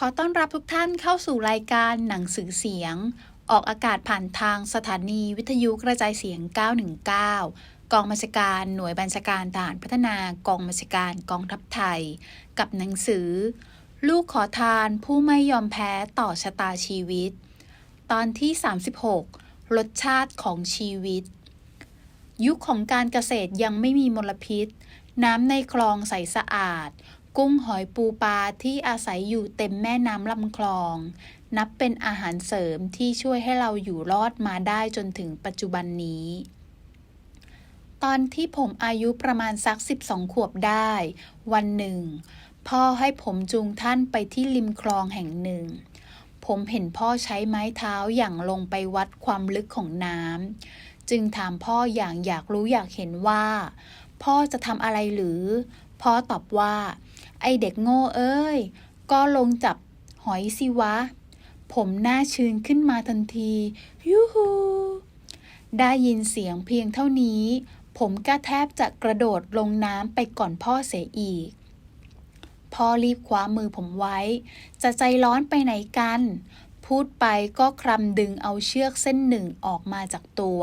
ขอต้อนรับทุกท่านเข้าสู่รายการหนังสือเสียง ออกอากาศผ่านทางสถานีวิทยุกระจายเสียง 919 กองบัญชาการหน่วยบัญชาการทหารพัฒนากองบัญชาการกองทัพไทย กับหนังสือ ลูกขอทานผู้ไม่ยอมแพ้ต่อชะตาชีวิต ตอนที่ 36 รสชาติของชีวิต ยุคของการเกษตรยังไม่มีมลพิษ น้ำในคลองใสสะอาด กุ้งหอยปูปลาที่อาศัยอยู่เต็มแม่น้ำลำคลอง นับเป็นอาหารเสริมที่ช่วยให้เราอยู่รอดมาได้จนถึงปัจจุบันนี้ ตอนที่ผมอายุประมาณสัก 12 ขวบได้ วันหนึ่ง พ่อให้ผมจูงท่านไปที่ริมคลองแห่งหนึ่ง ผมเห็นพ่อใช้ไม้เท้าอย่างลงไปวัดความลึกของน้ำจึงถามพ่ออย่างอยากรู้อยากเห็นว่า พ่อจะทำอะไรหรือพ่อตอบว่า ไอเด็กโง่เอ้ย ก็ลงจับหอยสิวะ ผมหน้าชื้นขึ้นมาทันทียูฮูได้ยินเสียงเพียงเท่านี้ ผมก็แทบจะกระโดดลงน้ำไปก่อนพ่อเสียอีก พ่อรีบคว้ามือผมไว้ จะใจร้อนไปไหนกัน พูดไปก็คลำดึงเอาเชือกเส้นหนึ่งออกมาจากตัว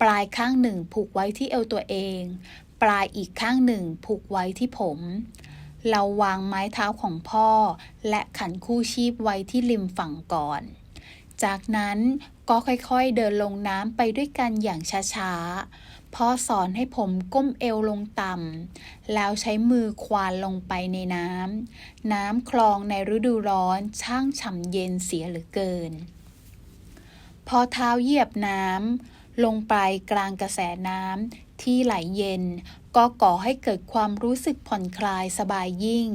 ปลายข้างหนึ่งผูกไว้ที่เอวตัวเอง ปลายอีกข้างหนึ่งผูกไว้ที่ผม เราวางไม้เท้าของพ่อ และขันคู่ชีพไว้ที่ริมฝั่งก่อน จากนั้นก็ค่อยๆเดินลงน้ำไปด้วยกันอย่างช้าๆ พ่อสอนให้ผมก้มเอวลงต่ำ แล้วใช้มือควานลงไปในน้ำ น้ำคลองในฤดูร้อนช่างฉ่ำเย็นเสียเหลือเกิน พอเท้าเหยียบน้ำลงไปกลางกระแสน้ำที่ไหลเย็น ก็ก่อให้เกิดความรู้สึกผ่อนคลายสบายยิ่ง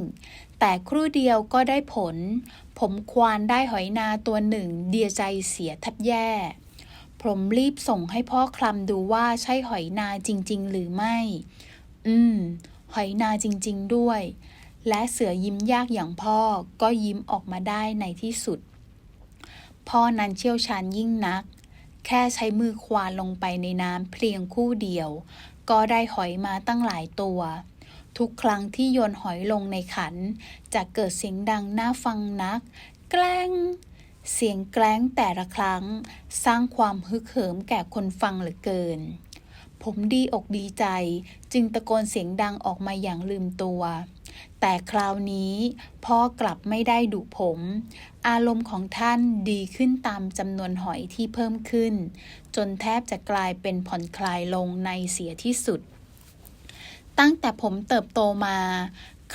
แต่ครู่เดียวก็ได้ผล ผมควานได้หอยนาตัวหนึ่งเดียใจเสียแทบแย่ผมรีบส่งให้พ่อคลำดูว่าใช่หอยนาจริง ๆ หรือไม่ อืม หอยนาจริง ๆ ด้วย และเสือยิ้มยากอย่างพ่อก็ยิ้มออกมาได้ในที่สุด พ่อนั้นเชี่ยวชาญยิ่งนัก แค่ใช้มือควานลงไปในน้ำเพียงคู่เดียว ก็ได้หอยมาตั้งหลายตัว ทุกครั้งที่โยนหอยลงในขัน จะเกิดเสียงดังน่าฟังนัก แกล้ง เสียงแกล้งแต่ละครั้ง สร้างความฮึกเหิมแก่คนฟังเหลือเกิน ผมดีอกดีใจ จึงตะโกนเสียงดังออกมาอย่างลืมตัว แต่คราวนี้พ่อกลับไม่ได้ดุผม อารมณ์ของท่านดีขึ้นตามจำนวนหอยที่เพิ่มขึ้น จนแทบจะกลายเป็นผ่อนคลายลงในเสียที่สุด ตั้งแต่ผมเติบโตมา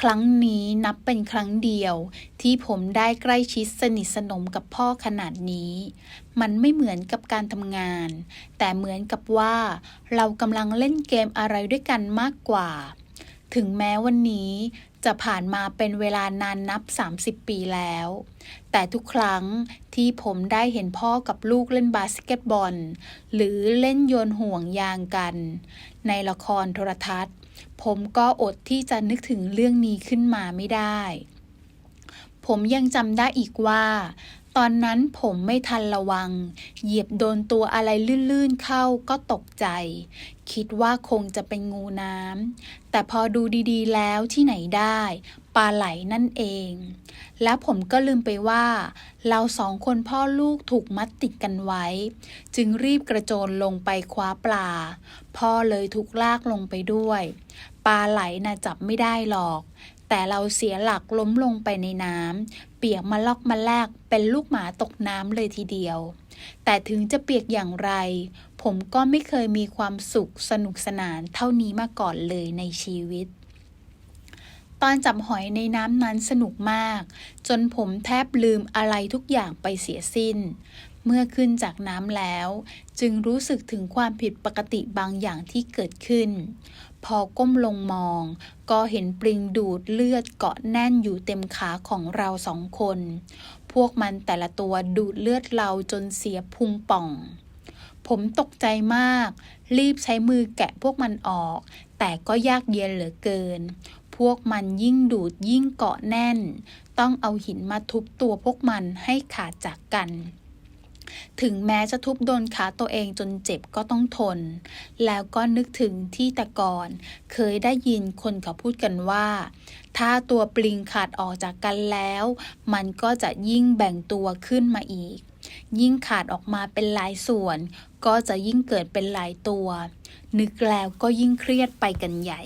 ครั้งนี้นับเป็นครั้งเดียว ที่ผมได้ใกล้ชิดสนิทสนมกับพ่อขนาดนี้ มันไม่เหมือนกับการทำงาน แต่เหมือนกับว่า เรากำลังเล่นเกมอะไรด้วยกันมากกว่าถึงแม้วันนี้ จะผ่านมาเป็นเวลานานนับ 30 ปีแล้ว แต่ทุกครั้งที่ผมได้เห็นพ่อกับลูกเล่นบาสเกตบอล หรือเล่นโยนห่วงยางกัน ในละครโทรทัศน์ ผมก็อดที่จะนึกถึงเรื่องนี้ขึ้นมาไม่ได้ ผมยังจำได้อีกว่า ตอนนั้นผมไม่ทันระวัง เหยียบโดนตัวอะไรลื่นๆเข้าก็ตกใจ คิดว่าคงจะเป็นงูน้ำ แต่พอดูดีๆแล้วที่ไหนได้ ปลาไหลนั่นเอง แล้วผมก็ลืมไปว่า เราสองคนพ่อลูกถูกมัดติดกันไว้ จึงรีบกระโจนลงไปคว้าปลา พ่อเลยถูกลากลงไปด้วย ปลาไหลน่ะจับไม่ได้หรอกแต่เราเสียหลักล้มลงไปในน้ำ เปียกมาลอกมาแลกเป็นลูกหมาตกน้ำเลยทีเดียว แต่ถึงจะเปียกอย่างไร ผมก็ไม่เคยมีความสุขสนุกสนานเท่านี้มาก่อนเลยในชีวิต ตอนจับหอยในน้ำนั้นสนุกมาก จนผมแทบลืมอะไรทุกอย่างไปเสียสิ้น เมื่อขึ้นจากน้ำแล้ว จึงรู้สึกถึงความผิดปกติบางอย่างที่เกิดขึ้น พอก้มลงมอง ก็เห็นปลิงดูดเลือดเกาะแน่นอยู่เต็มขาของเราสองคน พวกมันแต่ละตัวดูดเลือดเราจนเสียพุงป่อง ผมตกใจมาก รีบใช้มือแกะพวกมันออก แต่ก็ยากเย็นเหลือเกินพวกมันยิ่งดูดยิ่งเกาะแน่น ต้องเอาหินมาทุบตัวพวกมันให้ขาดจากกัน ถึงแม้จะทุบโดนขาตัวเองจนเจ็บก็ต้องทน แล้วก็นึกถึงที่แต่ก่อน เคยได้ยินคนเขาพูดกันว่า ถ้าตัวปลิงขาดออกจากกันแล้ว มันก็จะยิ่งแบ่งตัวขึ้นมาอีก ยิ่งขาดออกมาเป็นหลายส่วน ก็จะยิ่งเกิดเป็นหลายตัว นึกแล้วก็ยิ่งเครียดไปกันใหญ่